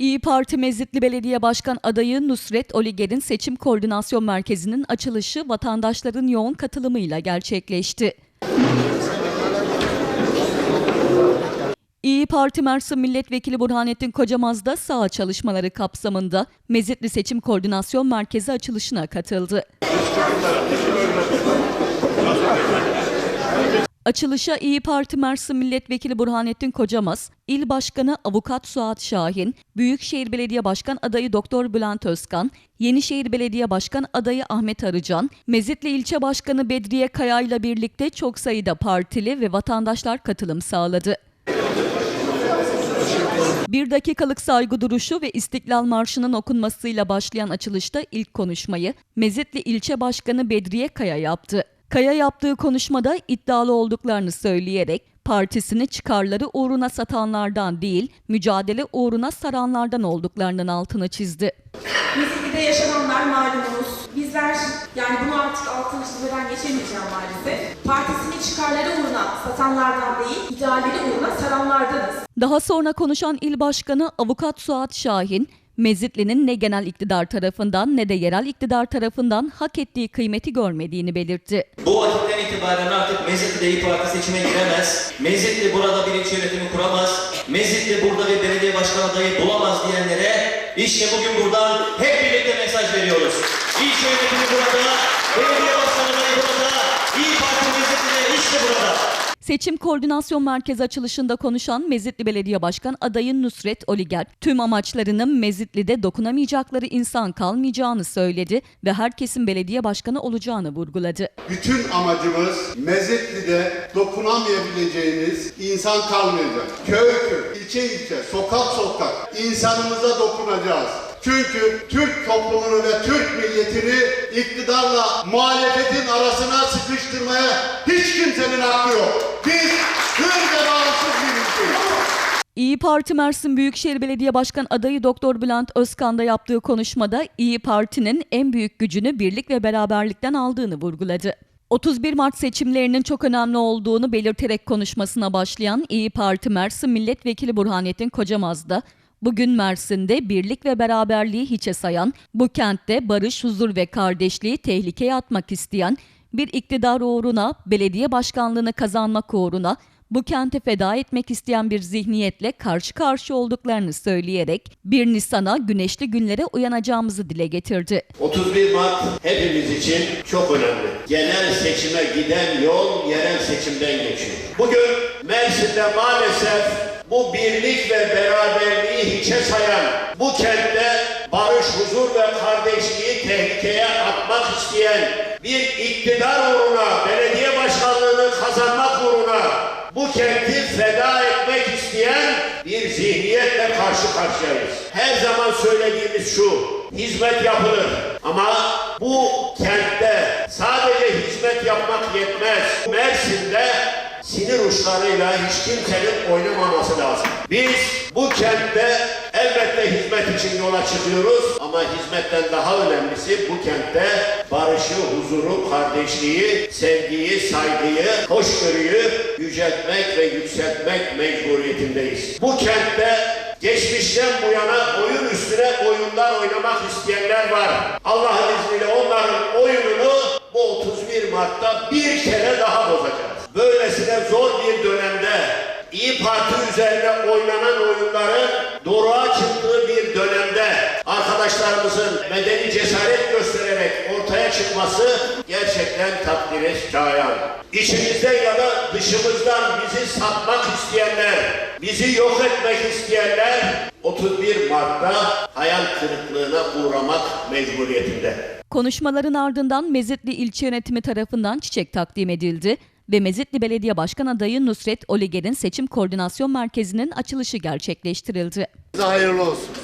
İyi Parti Mezitli Belediye Başkan adayı Nusret Oliger'in seçim koordinasyon merkezinin açılışı vatandaşların yoğun katılımıyla gerçekleşti. İyi Parti Mersin Milletvekili Burhanettin Kocamaz da saha çalışmaları kapsamında Mezitli Seçim Koordinasyon Merkezi açılışına katıldı. Açılışa İyi Parti Mersin Milletvekili Burhanettin Kocamaz, İl Başkanı Avukat Suat Şahin, Büyükşehir Belediye Başkan adayı Doktor Bülent Özkan, Yenişehir Belediye Başkan adayı Ahmet Arıcan, Mezitli İlçe Başkanı Bedriye Kaya ile birlikte çok sayıda partili ve vatandaşlar katılım sağladı. Bir dakikalık saygı duruşu ve İstiklal Marşı'nın okunmasıyla başlayan açılışta ilk konuşmayı Mezitli İlçe Başkanı Bedriye Kaya yaptı. Kaya yaptığı konuşmada iddialı olduklarını söyleyerek partisini çıkarları uğruna satanlardan değil, mücadele uğruna saranlardan olduklarının altını çizdi. Mezitli'de yaşananlar malumunuz. Bizler yani bunu artık altını çizmeden geçemeyeceğim maalesef. Partisini çıkarları uğruna satanlardan değil, idealleri uğruna saranlardanız. Daha sonra konuşan il başkanı avukat Suat Şahin, Mezitli'nin ne genel iktidar tarafından ne de yerel iktidar tarafından hak ettiği kıymeti görmediğini belirtti. Bu vakitten itibaren artık Mezitli de İYİ Parti seçime giremez. Mezitli burada bir ilçe yönetimi kuramaz. Mezitli burada bir belediye başkan adayı bulamaz diyenlere işte bugün buradan hep birlikte mesaj veriyoruz. İlçe yönetimi burada, belediye başkan adayı burada, İYİ Parti Mezitli'de işte burada. Seçim Koordinasyon Merkezi açılışında konuşan Mezitli Belediye Başkan adayı Nusret Oliger, tüm amaçlarının Mezitli'de dokunamayacakları insan kalmayacağını söyledi ve herkesin belediye başkanı olacağını vurguladı. Bütün amacımız Mezitli'de dokunamayabileceğiniz insan kalmayacak. Köy köy, ilçe ilçe, sokak sokak insanımıza dokunacağız. Çünkü Türk toplumunu ve Türk milletini iktidarla muhalefetin arasına sıkıştırmaya hiç kimsenin hakkı yok. Biz hür ve bağımsız bir ülkeyiz. İyi Parti Mersin Büyükşehir Belediye Başkan adayı Doktor Bülent Özkan da yaptığı konuşmada İyi Parti'nin en büyük gücünü birlik ve beraberlikten aldığını vurguladı. 31 Mart seçimlerinin çok önemli olduğunu belirterek konuşmasına başlayan İyi Parti Mersin Milletvekili Burhanettin Kocamaz da bugün Mersin'de birlik ve beraberliği hiçe sayan, bu kentte barış, huzur ve kardeşliği tehlikeye atmak isteyen bir iktidar uğruna, belediye başkanlığını kazanmak uğruna bu kente feda etmek isteyen bir zihniyetle karşı karşı olduklarını söyleyerek 1 Nisan'a güneşli günlere uyanacağımızı dile getirdi. 31 Mart hepimiz için çok önemli. Genel seçime giden yol yerel seçimden geçiyor. Bugün Mersin'de maalesef bu birlik ve beraberliği hiçe sayan, bu kentte huzur ve kardeşliği tehlikeye atmak isteyen bir iktidar uğruna, belediye başkanlığını kazanmak uğruna bu kenti feda etmek isteyen bir zihniyetle karşı karşıyayız. Her zaman söylediğimiz şu, hizmet yapılır ama bu kentte sadece hizmet yapmak yetmez. Mersin'de sinir uçlarıyla hiç kimsenin oynamaması lazım. Biz bu kentte elbette hizmet için yola çıkıyoruz ama hizmetten daha önemlisi bu kentte barışı, huzuru, kardeşliği, sevgiyi, saygıyı, hoşgörüyü yüceltmek ve yükseltmek mecburiyetindeyiz. Bu kentte geçmişten bu yana oyun üstüne oyunlar oynamak isteyenler var. Allah'ın izniyle onların oyununu bu 31 Mart'ta bir kere daha bozacağız. Böylesine zor bir dönemde İyi Parti üzerine oynanan oyunların doğruğa çıktığı bir dönemde arkadaşlarımızın medeni cesaret göstererek ortaya çıkması gerçekten takdire şayan. İçimizden ya da dışımızdan bizi satmak isteyenler, bizi yok etmek isteyenler 31 Mart'ta hayal kırıklığına uğramak mecburiyetinde. Konuşmaların ardından Mezitli İlçe Yönetimi tarafından çiçek takdim edildi ve Mezitli Belediye Başkan adayı Nusret Oliger'in seçim koordinasyon merkezinin açılışı gerçekleştirildi. Hayırlı olsun.